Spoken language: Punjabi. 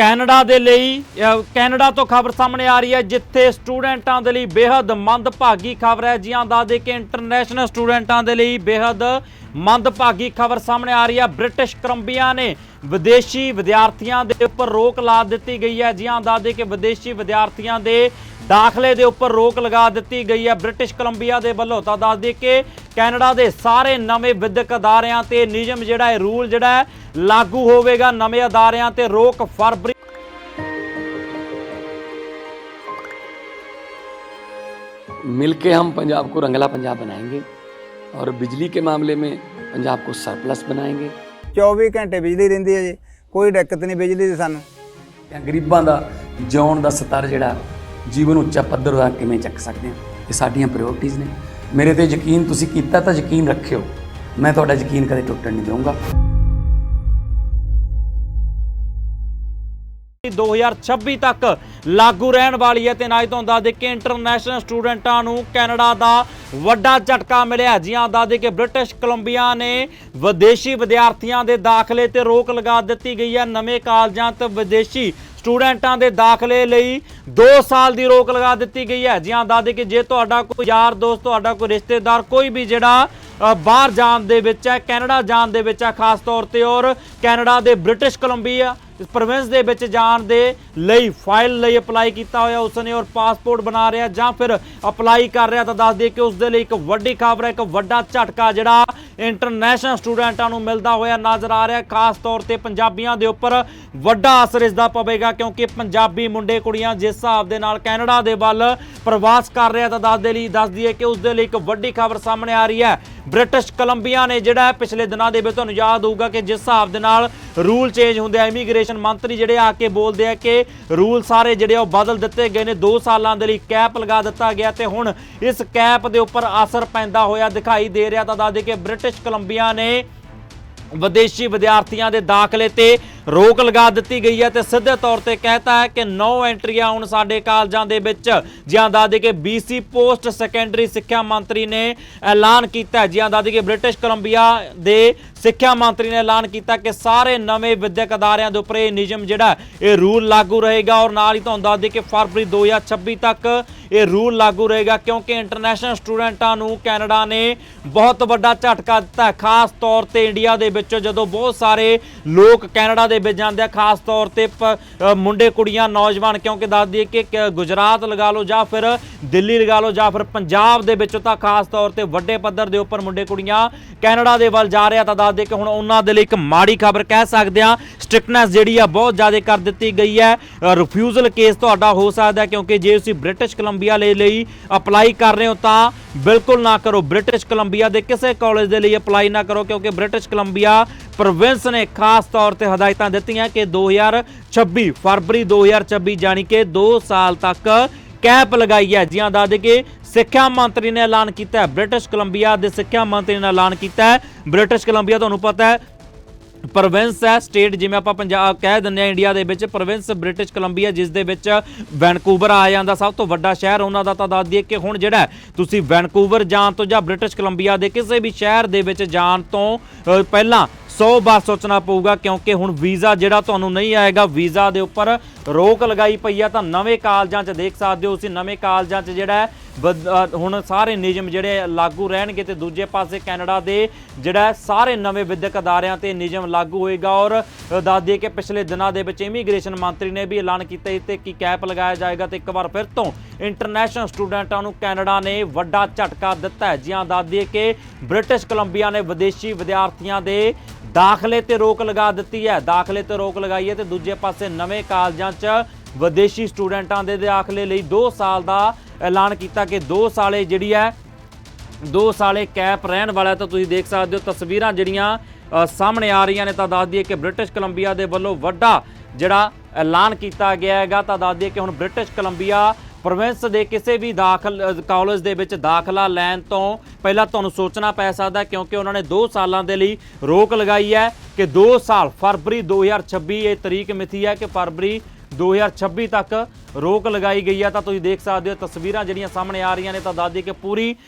ਕੈਨੇਡਾ ਦੇ ਲਈ ਕੈਨੇਡਾ ਤੋਂ ਖਬਰ ਸਾਹਮਣੇ ਆ ਰਹੀ ਹੈ, ਜਿੱਥੇ ਸਟੂਡੈਂਟਾਂ ਦੇ ਲਈ ਬੇहद ਮੰਦਭਾਗੀ ਖਬਰ ਹੈ। ਜੀਆਂ ਦਾ ਦੇ ਕੇ ਇੰਟਰਨੈਸ਼ਨਲ ਸਟੂਡੈਂਟਾਂ ਦੇ ਲਈ ਬੇहद ਮੰਦਭਾਗੀ ਖਬਰ ਸਾਹਮਣੇ ਆ ਰਹੀ ਹੈ। ਬ੍ਰਿਟਿਸ਼ ਕਰੰਬੀਆਂ ਨੇ ਵਿਦੇਸ਼ੀ ਵਿਦਿਆਰਥੀਆਂ ਦੇ ਉੱਪਰ ਰੋਕ ਲਾ ਦਿੱਤੀ ਗਈ ਹੈ। ਜੀਆਂ ਦਾ ਦੇ ਕੇ ਵਿਦੇਸ਼ੀ ਵਿਦਿਆਰਥੀਆਂ ਦੇ ਦਾਖਲੇ ਦੇ ਉੱਪਰ ਰੋਕ ਲਗਾ ਦਿੱਤੀ ਗਈ ਹੈ ਬ੍ਰਿਟਿਸ਼ ਕੋਲੰਬੀਆ ਦੇ ਵੱਲੋਂ ਤਾਂ ਦੱਸ ਦੇ ਕਿ ਕੈਨੇਡਾ ਦੇ ਸਾਰੇ ਨਵੇਂ ਵਿਦਿਅਕ ਅਦਾਰਿਆਂ ਤੇ ਨਿਯਮ ਜਿਹੜਾ ਹੈ ਰੂਲ ਜਿਹੜਾ ਹੈ ਲਾਗੂ ਹੋਵੇਗਾ ਨਵੇਂ ਅਦਾਰਿਆਂ ਤੇ ਰੋਕ ਫਰਵਰੀ मिलके हम पंजाब को रंगला पंजाब बनाएंगे और बिजली के मामले में पंजाब को सरप्लस बनाएंगे 24 ਘੰਟੇ ਬਿਜਲੀ ਰਹਿੰਦੀ ਹੈ ਜੀ ਕੋਈ ਦਿੱਕਤ ਨਹੀਂ ਬਿਜਲੀ ਦੀ ਸਾਨੂੰ ਜਾਂ ਗਰੀਬਾਂ ਦਾ ਜਿਉਣ ਦਾ ਸਤਰ ਜਿਹੜਾ ਜੀਵਨ ਉੱਚਾ ਪੱਧਰ ਦਾ ਕਿਵੇਂ ਚੱਕ ਸਕਦੇ ਹਾਂ? ਇਹ ਸਾਡੀਆਂ ਪ੍ਰਾਇੋਰਟੀਆਂ ਨੇ। ਮੇਰੇ ਤੇ ਯਕੀਨ ਤੁਸੀਂ ਕੀਤਾ ਤਾਂ ਯਕੀਨ ਰੱਖਿਓ। ਮੈਂ ਤੁਹਾਡਾ ਯਕੀਨ ਕਦੇ ਟੁੱਟਣ ਨਹੀਂ ਦਊਂਗਾ। 2026 ਤੱਕ ਲਾਗੂ ਰਹਿਣ ਵਾਲੀ ਹੈ ਤੇ ਨਾਲ ਹੀ ਤੁਹਾਨੂੰ ਦੱਸ ਦੇ ਕਿ ਇੰਟਰਨੈਸ਼ਨਲ ਸਟੂਡੈਂਟਾਂ ਨੂੰ ਕੈਨੇਡਾ ਦਾ ਵੱਡਾ ਝਟਕਾ ਮਿਲਿਆ। ਜੀਆਂ ਦੱਸ ਦੇ ਕਿ ਬ੍ਰਿਟਿਸ਼ ਕੋਲੰਬੀਆ ਨੇ ਵਿਦੇਸ਼ੀ ਵਿਦਿਆਰਥੀਆਂ ਦੇ ਦਾਖਲੇ ਤੇ ਰੋਕ ਲਗਾ ਦਿੱਤੀ ਗਈ ਹੈ। ਨਵੇਂ ਕਾਲਜਾਂ ਤੇ ਵਿਦੇਸ਼ੀ ਸਟੂਡੈਂਟਾਂ ਦੇ ਦਾਖਲੇ ਲਈ 2 ਸਾਲ ਦੀ ਰੋਕ ਲਗਾ ਦਿੱਤੀ ਗਈ ਹੈ। ਜੀ ਹਾਂ, ਦੱਸ ਦੇ ਕਿ ਜੇ ਤੁਹਾਡਾ ਕੋਈ ਯਾਰ, ਦੋਸਤ, ਤੁਹਾਡਾ ਕੋਈ ਰਿਸ਼ਤੇਦਾਰ, ਕੋਈ ਵੀ ਜਿਹੜਾ ਬਾਹਰ ਜਾਣ ਦੇ ਵਿੱਚ ਹੈ, ਕੈਨੇਡਾ ਜਾਣ ਦੇ ਵਿੱਚ ਹੈ, ਖਾਸ ਤੌਰ ਤੇ ਔਰ ਕੈਨੇਡਾ ਦੇ ਬ੍ਰਿਟਿਸ਼ ਕੋਲੰਬੀਆ ਪ੍ਰੋਵਿੰਸ ਦੇ ਵਿੱਚ ਜਾਣ ਦੇ ਲਈ ਫਾਈਲ ਲਈ ਅਪਲਾਈ ਕੀਤਾ ਹੋਇਆ ਉਸਨੇ ਔਰ ਪਾਸਪੋਰਟ ਬਣਾ ਰਿਹਾ ਜਾਂ ਫਿਰ ਅਪਲਾਈ ਕਰ ਰਿਹਾ ਤਾਂ ਦੱਸ ਦਈਏ ਕਿ ਉਸ ਦੇ ਲਈ ਇੱਕ ਵੱਡੀ ਖਬਰ ਹੈ, ਇੱਕ ਵੱਡਾ ਝਟਕਾ ਜਿਹੜਾ ਇੰਟਰਨੈਸ਼ਨਲ ਸਟੂਡੈਂਟਾਂ ਨੂੰ ਮਿਲਦਾ ਹੋਇਆ ਨਜ਼ਰ ਆ ਰਿਹਾ। ਖਾਸ ਤੌਰ ਤੇ ਪੰਜਾਬੀਆਂ ਦੇ ਉੱਪਰ ਵੱਡਾ ਅਸਰ ਇਸ ਦਾ ਪਵੇਗਾ ਕਿਉਂਕਿ ਪੰਜਾਬੀ ਮੁੰਡੇ ਕੁੜੀਆਂ ਜਿਸ ਹਿਸਾਬ ਦੇ ਨਾਲ ਕੈਨੇਡਾ ਦੇ ਵੱਲ ਪ੍ਰਵਾਸ ਕਰ ਰਿਹਾ ਤਾਂ ਦੱਸ ਦੇ ਲਈ ਦੱਸ ਦਈਏ ਕਿ ਉਸ ਦੇ ਲਈ ਇੱਕ ਵੱਡੀ ਖਬਰ ਸਾਹਮਣੇ ਆ ਰਹੀ ਹੈ। ਬ੍ਰਿਟਿਸ਼ ਕੋਲੰਬੀਆ ਨੇ ਜਿਹੜਾ ਪਿਛਲੇ ਦਿਨਾਂ ਦੇ ਵਿੱਚ ਤੁਹਾਨੂੰ ਯਾਦ ਹੋਊਗਾ ਕਿ ਜਿਸ ਹਿਸਾਬ ਦੇ ਨਾਲ ਰੂਲ ਚੇਂਜ ਹੁੰਦੇ ਆ ਇਮੀਗ੍ਰੇਸ਼ਨ ਮੰਤਰੀ ਜਿਹੜੇ ਆ ਕੇ ਬੋਲਦੇ ਆ ਕਿ ਰੂਲ ਸਾਰੇ ਜਿਹੜੇ ਉਹ ਬਦਲ ਦਿੱਤੇ ਗਏ ਨੇ 2 ਸਾਲਾਂ ਦੇ ਲਈ ਕੈਪ ਲਗਾ ਦਿੱਤਾ ਗਿਆ ਤੇ ਹੁਣ ਇਸ ਕੈਪ ਦੇ ਉੱਪਰ ਅਸਰ ਪੈਂਦਾ ਹੋਇਆ ਦਿਖਾਈ ਦੇ ਰਿਹਾ। ਤਾਂ ਦੱਸ ਦੇ ਕਿ ਬ੍ਰਿਟਿਸ਼ ਕੋਲੰਬੀਆ ਨੇ ਵਿਦੇਸ਼ੀ ਵਿਦਿਆਰਥੀਆਂ ਦੇ ਦਾਖਲੇ ਤੇ ਰੋਕ ਲਗਾ ਦਿੱਤੀ ਗਈ ਹੈ ਤੇ ਸਿੱਧੇ ਤੌਰ ਤੇ ਕਹਿਤਾ ਹੈ ਕਿ ਨੌ ਐਂਟਰੀਆਂ ਹੁਣ ਸਾਡੇ ਕਾਲਜਾਂ ਦੇ ਵਿੱਚ ਜਿਹਾਂ ਦੱਸ ਦੇ ਕਿ BC ਪੋਸਟ ਸੈਕੰਡਰੀ ਸਿੱਖਿਆ ਮੰਤਰੀ ਨੇ ਐਲਾਨ ਕੀਤਾ ਹੈ ਜਿਹਾਂ ਦੱਸ ਦੇ ਕਿ ਬ੍ਰਿਟਿਸ਼ ਕੋਲੰਬੀਆ ਦੇ ਸਿੱਖਿਆ ਮੰਤਰੀ ਨੇ ਐਲਾਨ ਕੀਤਾ ਕਿ ਸਾਰੇ ਨਵੇਂ ਵਿਦਿਅਕ ਅਦਾਰਿਆਂ ਦੇ ਉੱਪਰ ਇਹ ਨਿਯਮ ਜਿਹੜਾ ਇਹ ਰੂਲ ਲਾਗੂ ਰਹੇਗਾ ਔਰ ਨਾਲ ਹੀ ਤੁਹਾਨੂੰ ਦੱਸ ਦੇ ਕਿ ਫਰਵਰੀ 2026 ਤੱਕ ਇਹ ਰੂਲ ਲਾਗੂ ਰਹੇਗਾ ਕਿਉਂਕਿ ਇੰਟਰਨੈਸ਼ਨਲ ਸਟੂਡੈਂਟਾਂ ਨੂੰ ਕੈਨੇਡਾ ਨੇ ਬਹੁਤ ਵੱਡਾ ਝਟਕਾ ਦਿੱਤਾ ਖਾਸ ਤੌਰ ਤੇ ਇੰਡੀਆ ਦੇ ਵਿੱਚ ਜਦੋਂ ਬਹੁਤ ਸਾਰੇ ਲੋਕ ਕੈਨੇਡਾ ਦੇ ਵਿੱਚ ਜਾਂਦੇ ਆ, ਖਾਸ ਤੌਰ ਤੇ ਮੁੰਡੇ ਕੁੜੀਆਂ, ਨੌਜਵਾਨ, ਕਿਉਂਕਿ ਦੱਸ ਦਈਏ ਕਿ ਗੁਜਰਾਤ ਲਗਾ ਲਓ ਜਾਂ ਫਿਰ ਦਿੱਲੀ ਲਗਾ ਲਓ ਜਾਂ ਫਿਰ ਪੰਜਾਬ ਦੇ ਵਿੱਚ ਤਾਂ ਖਾਸ ਤੌਰ ਤੇ ਵੱਡੇ ਪੱਧਰ ਦੇ ਉੱਪਰ ਮੁੰਡੇ ਕੁੜੀਆਂ ਕੈਨੇਡਾ ਦੇ ਵੱਲ ਜਾ ਰਿਹਾ ਤਾਂ ਦੱਸ ਦੇ ਕਿ ਹੁਣ ਉਹਨਾਂ ਦੇ ਲਈ ਇੱਕ ਮਾੜੀ ਖਬਰ ਕਹਿ ਸਕਦੇ ਆ ਸਟ੍ਰਿਕਨੈਸ ਜਿਹੜੀ ਆ ਬਹੁਤ ਜ਼ਿਆਦਾ ਕਰ ਦਿੱਤੀ ਗਈ ਹੈ। ਰਿਫਿਊਜ਼ਲ ਕੇਸ ਤੁਹਾਡਾ ਹੋ ਸਕਦਾ ਕਿਉਂਕਿ ਜੇ ਤੁਸੀਂ ਬ੍ਰਿਟਿਸ਼ ਕੋਲੰਬੀਆ ਲਈ ਲਈ ਅਪਲਾਈ ਕਰ ਰਹੇ ਹੋ ਤਾਂ ਬਿਲਕੁਲ ਨਾ ਕਰੋ। ਬ੍ਰਿਟਿਸ਼ ਕੋਲੰਬੀਆ ਦੇ ਕਿਸੇ ਕਾਲਜ ਦੇ ਲਈ ਅਪਲਾਈ ਨਾ ਕਰੋ ਕਿਉਂਕਿ ਬ੍ਰਿਟਿਸ਼ ਕੋਲੰਬੀਆ ਪ੍ਰੋਵਿੰਸ ਨੇ ਖਾਸ ਤੌਰ ਤੇ ਹਦਾਇਤਾਂ ਦਿੱਤੀਆਂ ਕਿ 2026 ਫਰਵਰੀ 2026 ਜਾਨੀ ਕਿ 2 ਸਾਲ ਤੱਕ ਕੈਪ ਲਗਾਈ ਹੈ। ਜਿਹਾਂ ਦੱਸ ਦੇ ਕਿ ਸਿੱਖਿਆ ਮੰਤਰੀ ਨੇ ਐਲਾਨ ਕੀਤਾ ਹੈ। ਬ੍ਰਿਟਿਸ਼ ਕੋਲੰਬੀਆ ਦੇ ਸਿੱਖਿਆ ਮੰਤਰੀ ਨੇ ਐਲਾਨ ਕੀਤਾ ਹੈ। ਬ੍ਰਿਟਿਸ਼ ਕੋਲੰਬੀਆ, ਤੁਹਾਨੂੰ ਪਤਾ ਹੈ ਪ੍ਰੋਵਿੰਸ ਹੈ, ਸਟੇਟ ਜਿਵੇਂ ਆਪਾਂ ਪੰਜਾਬ ਕਹਿ ਦਿੰਦੇ ਆ ਇੰਡੀਆ ਦੇ ਵਿੱਚ, ਪ੍ਰੋਵਿੰਸ ਬ੍ਰਿਟਿਸ਼ ਕੋਲੰਬੀਆ, ਜਿਸ ਦੇ ਵਿੱਚ ਵੈਨਕੂਵਰ ਆ ਜਾਂਦਾ, ਸਭ ਤੋਂ ਵੱਡਾ ਸ਼ਹਿਰ ਉਹਨਾਂ ਦਾ ਤਾਂ ਦੱਸ ਦਈਏ ਕਿ ਹੁਣ ਜਿਹੜਾ ਤੁਸੀਂ ਵੈਨਕੂਵਰ ਜਾਣ ਤੋਂ ਜਾਂ ਬ੍ਰਿਟਿਸ਼ ਕੋਲੰਬੀਆ ਦੇ ਕਿਸੇ ਵੀ ਸ਼ਹਿਰ ਦੇ ਵਿੱਚ ਜਾਣ ਤੋਂ ਪਹਿਲਾਂ 100 ਵਾਰ ਸੋਚਣਾ ਪਊਗਾ ਕਿਉਂਕਿ ਹੁਣ ਵੀਜ਼ਾ ਜਿਹੜਾ ਤੁਹਾਨੂੰ ਨਹੀਂ ਆਏਗਾ, ਵੀਜ਼ਾ ਦੇ ਉੱਪਰ ਰੋਕ ਲਗਾਈ ਪਈ ਆ ਤਾਂ ਨਵੇਂ ਕਾਲਜਾਂ 'ਚ ਦੇਖ ਸਕਦੇ ਹੋ ਤੁਸੀਂ ਨਵੇਂ ਕਾਲਜਾਂ 'ਚ ਜਿਹੜਾ ਹੈ ਹੁਣ ਸਾਰੇ ਨਿਯਮ ਜਿਹੜੇ ਲਾਗੂ ਰਹਿਣਗੇ ਤੇ ਦੂਜੇ ਪਾਸੇ ਕੈਨੇਡਾ ਦੇ ਜਿਹੜਾ ਸਾਰੇ ਨਵੇਂ ਵਿਦਿਅਕ ਅਦਾਰਿਆਂ ਤੇ ਨਿਯਮ ਲਾਗੂ ਹੋਏਗਾ। ਔਰ ਅ, ਦੱਸ ਦਈਏ ਕਿ ਪਿਛਲੇ ਦਿਨਾਂ ਦੇ ਵਿੱਚ ਇਮੀਗ੍ਰੇਸ਼ਨ ਮੰਤਰੀ ਨੇ ਵੀ ਐਲਾਨ ਕੀਤਾ ਸੀ ਤੇ ਕਿ ਕੈਪ ਲਗਾਇਆ ਜਾਏਗਾ ਤੇ ਇੱਕ ਵਾਰ ਫਿਰ ਤੋਂ ਇੰਟਰਨੈਸ਼ਨਲ ਸਟੂਡੈਂਟਾਂ ਨੂੰ ਕੈਨੇਡਾ ਨੇ ਵੱਡਾ ਝਟਕਾ ਦਿੱਤਾ ਹੈ। ਜਿਹਾਂ ਦੱਸ ਦਈਏ ਕਿ ਬ੍ਰਿਟਿਸ਼ ਕੋਲੰਬੀਆ ਨੇ ਵਿਦੇਸ਼ੀ ਵਿਦਿਆਰਥੀਆਂ ਦੇ ਦਾਖਲੇ ਤੇ ਰੋਕ ਲਗਾ ਦਿੱਤੀ ਹੈ। ਦਾਖਲੇ ਤੇ ਰੋਕ ਲਗਾਈ ਹੈ ਤੇ ਦੂਜੇ ਪਾਸੇ ਨਵੇਂ ਕਾਲਜਾਂ 'ਚ ਵਿਦੇਸ਼ੀ ਸਟੂਡੈਂਟਾਂ ਦੇ ਦਾਖਲੇ ਲਈ 2 ਸਾਲ ਦਾ ਐਲਾਨ ਕੀਤਾ ਕਿ 2 ਸਾਲੇ ਜਿਹੜੀ ਹੈ 2 ਸਾਲੇ ਕੈਪ ਰਹਿਣ ਵਾਲਾ ਤਾਂ ਤੁਸੀਂ ਦੇਖ ਸਕਦੇ ਹੋ ਤਸਵੀਰਾਂ ਜਿਹੜੀਆਂ ਸਾਹਮਣੇ ਆ ਰਹੀਆਂ ਨੇ। ਤਾਂ ਦੱਸ ਦਈਏ ਕਿ ਬ੍ਰਿਟਿਸ਼ ਕੋਲੰਬੀਆ ਦੇ ਵੱਲੋਂ ਵੱਡਾ ਜਿਹੜਾ ਐਲਾਨ ਕੀਤਾ ਗਿਆ ਹੈਗਾ। ਤਾਂ ਦੱਸ ਦਈਏ ਕਿ ਹੁਣ ਬ੍ਰਿਟਿਸ਼ ਕੋਲੰਬੀਆ ਪ੍ਰੋਵਿੰਸ ਦੇ ਕਿਸੇ ਵੀ ਦਾਖਲ ਕਾਲਜ ਦੇ ਵਿੱਚ ਦਾਖਲਾ ਲੈਣ ਤੋਂ ਪਹਿਲਾਂ ਤੁਹਾਨੂੰ ਸੋਚਣਾ ਪੈ ਸਕਦਾ ਕਿਉਂਕਿ ਉਹਨਾਂ ਨੇ 2 ਸਾਲਾਂ ਦੇ ਲਈ ਰੋਕ ਲਗਾਈ ਹੈ ਕਿ 2 ਸਾਲ, ਫਰਵਰੀ 2026 ਇਹ ਤਰੀਕ ਮਿਤੀ ਹੈ ਕਿ ਫਰਵਰੀ 2026 ਤੱਕ ਰੋਕ ਲਗਾਈ ਗਈ ਹੈ ਤਾਂ ਤੁਸੀਂ ਦੇਖ ਸਕਦੇ ਹੋ ਤਸਵੀਰਾਂ ਜਿਹੜੀਆਂ ਸਾਹਮਣੇ ਆ ਰਹੀਆਂ ਨੇ। ਤਾਂ ਦੱਸ ਦਈਏ ਕਿ ਪੂਰੀ